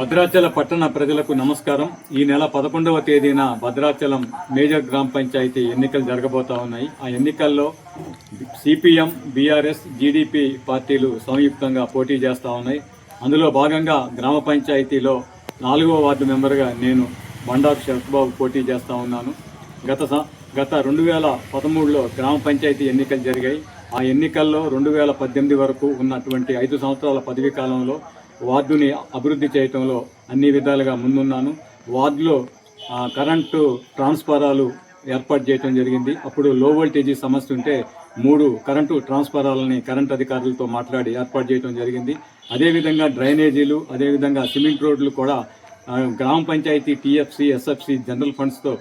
భద్రాచల పట్టణ ప్రజలకు నమస్కారం. ఈ నెల పదకొండవ తేదీన భద్రాచలం మేజర్ గ్రామ పంచాయతీ ఎన్నికలు జరగబోతా ఉన్నాయి. ఆ ఎన్నికల్లో సిపిఎం బీఆర్ఎస్ జీడీపీ పార్టీలు సంయుక్తంగా పోటీ చేస్తూ ఉన్నాయి. అందులో భాగంగా గ్రామ పంచాయతీలో నాలుగవ వార్డు మెంబర్గా నేను బండారు శరత్బాబు పోటీ చేస్తూ ఉన్నాను. గత స- గత రెండు వేల పదమూడులో గ్రామ పంచాయతీ ఎన్నికలు జరిగాయి. ఆ ఎన్నికల్లో రెండు వేల పద్దెనిమిది వరకు ఉన్నటువంటి ఐదు సంవత్సరాల పదవీ కాలంలో వార్డుని అభివృద్ధి చేయటంలో అన్ని విధాలుగా ముందున్నాను. వార్డులో కరెంటు ట్రాన్స్ఫారాలు ఏర్పాటు చేయడం జరిగింది. అప్పుడు లో వోల్టేజీ సమస్య ఉంటే మూడు కరెంటు ట్రాన్స్ఫారాలని కరెంట్ అధికారులతో మాట్లాడి ఏర్పాటు చేయడం జరిగింది. అదేవిధంగా డ్రైనేజీలు అదేవిధంగా సిమెంట్ రోడ్లు కూడా గ్రామ పంచాయతీ టీఎఫ్సి ఎస్ఎఫ్సి జనరల్ ఫండ్స్తో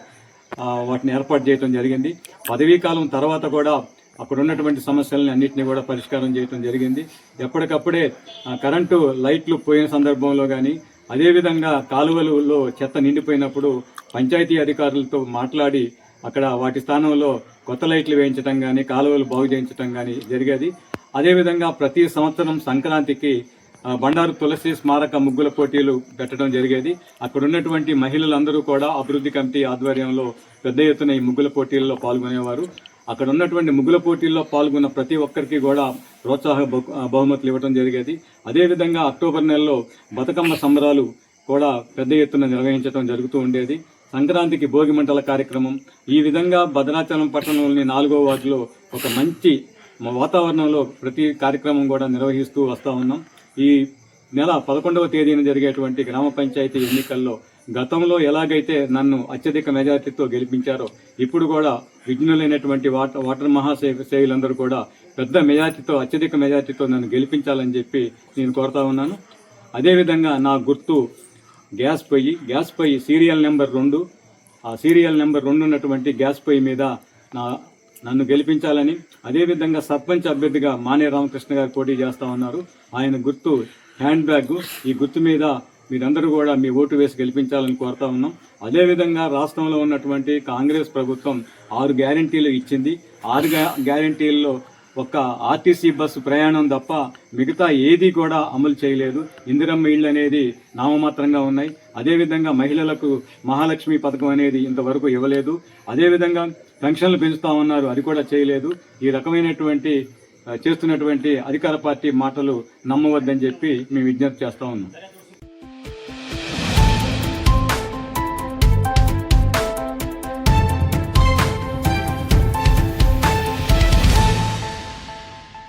వాటిని ఏర్పాటు చేయడం జరిగింది. పదవీ కాలం తర్వాత కూడా అప్పుడు ఉన్నటువంటి సమస్యలని అన్నింటినీ కూడా పరిష్కారం చేయడం జరిగింది. ఎప్పటికప్పుడే కరెంటు లైట్లు పోయిన సందర్భంలో కానీ అదేవిధంగా కాలువలలో చెత్త నిండిపోయినప్పుడు పంచాయతీ అధికారులతో మాట్లాడి అక్కడ వాటి స్థానంలో కొత్త లైట్లు వేయించడం కానీ కాలువలు బాగు చేయించడం కానీ జరిగేది. అదేవిధంగా ప్రతి సంవత్సరం సంక్రాంతికి బండారు తులసి స్మారక ముగ్గుల పోటీలు పెట్టడం జరిగేది. అక్కడ ఉన్నటువంటి మహిళలందరూ కూడా అభివృద్ధి కమిటీ ఆధ్వర్యంలో పెద్ద ఎత్తున ఈ ముగ్గుల పోటీల్లో పాల్గొనేవారు. అక్కడ ఉన్నటువంటి ముగ్గుల పోటీల్లో పాల్గొన్న ప్రతి ఒక్కరికి కూడా ప్రోత్సాహ బహు- బహుమతులు ఇవ్వడం జరిగేది. అదేవిధంగా అక్టోబర్ నెలలో బతుకమ్మ సంబరాలు కూడా పెద్ద ఎత్తున నిర్వహించడం జరుగుతూ ఉండేది. సంక్రాంతికి భోగి మంటల కార్యక్రమం. ఈ విధంగా భద్రాచలం పట్టణంలోని నాలుగో వార్డులో ఒక మంచి వాతావరణంలో ప్రతి కార్యక్రమం కూడా నిర్వహిస్తూ వస్తూ ఉన్నాం. ఈ నెల పదకొండవ తేదీన జరిగేటువంటి గ్రామ పంచాయతీ ఎన్నికల్లో గతంలో ఎలాగైతే నన్ను అత్యధిక మెజార్టీతో గెలిపించారో ఇప్పుడు కూడా విఘ్నులైనటువంటి వాటర్ వాటర్ మహాసేవులందరూ కూడా పెద్ద మెజార్టీతో అత్యధిక మెజార్టీతో నన్ను గెలిపించాలని చెప్పి నేను కోరుతా ఉన్నాను. అదేవిధంగా నా గుర్తు గ్యాస్ పొయ్యి. గ్యాస్ పొయ్యి సీరియల్ నెంబర్ రెండు. ఆ సీరియల్ నెంబర్ రెండు ఉన్నటువంటి గ్యాస్ పొయ్యి మీద నా నన్ను గెలిపించాలని అదేవిధంగా సర్పంచ్ అభ్యర్థిగా మానే రామకృష్ణ గారు పోటీ చేస్తా ఉన్నారు. ఆయన గుర్తు హ్యాండ్ బ్యాగ్. ఈ గుర్తు మీద మీరందరూ కూడా మీ ఓటు వేసి గెలిపించాలని కోరుతా ఉన్నాం. అదేవిధంగా రాష్ట్రంలో ఉన్నటువంటి కాంగ్రెస్ ప్రభుత్వం ఆరు గ్యారంటీలు ఇచ్చింది. ఆరు గ్యా- గ్యారంటీల్లో ఒక్క ఆర్టీసీ బస్సు ప్రయాణం తప్ప మిగతా ఏది కూడా అమలు చేయలేదు. ఇందిరమ్మ ఇళ్ళు అనేది నామమాత్రంగా ఉన్నాయి. అదేవిధంగా మహిళలకు మహాలక్ష్మి పథకం అనేది ఇంతవరకు ఇవ్వలేదు. అదేవిధంగా పెన్షన్లు పెంచుతా ఉన్నారు అది కూడా చేయలేదు. ఈ రకమైనటువంటి చేస్తున్నటువంటి అధికార పార్టీ మాటలు నమ్మవద్దని చెప్పి మేము విజ్ఞప్తి చేస్తా ఉన్నాం.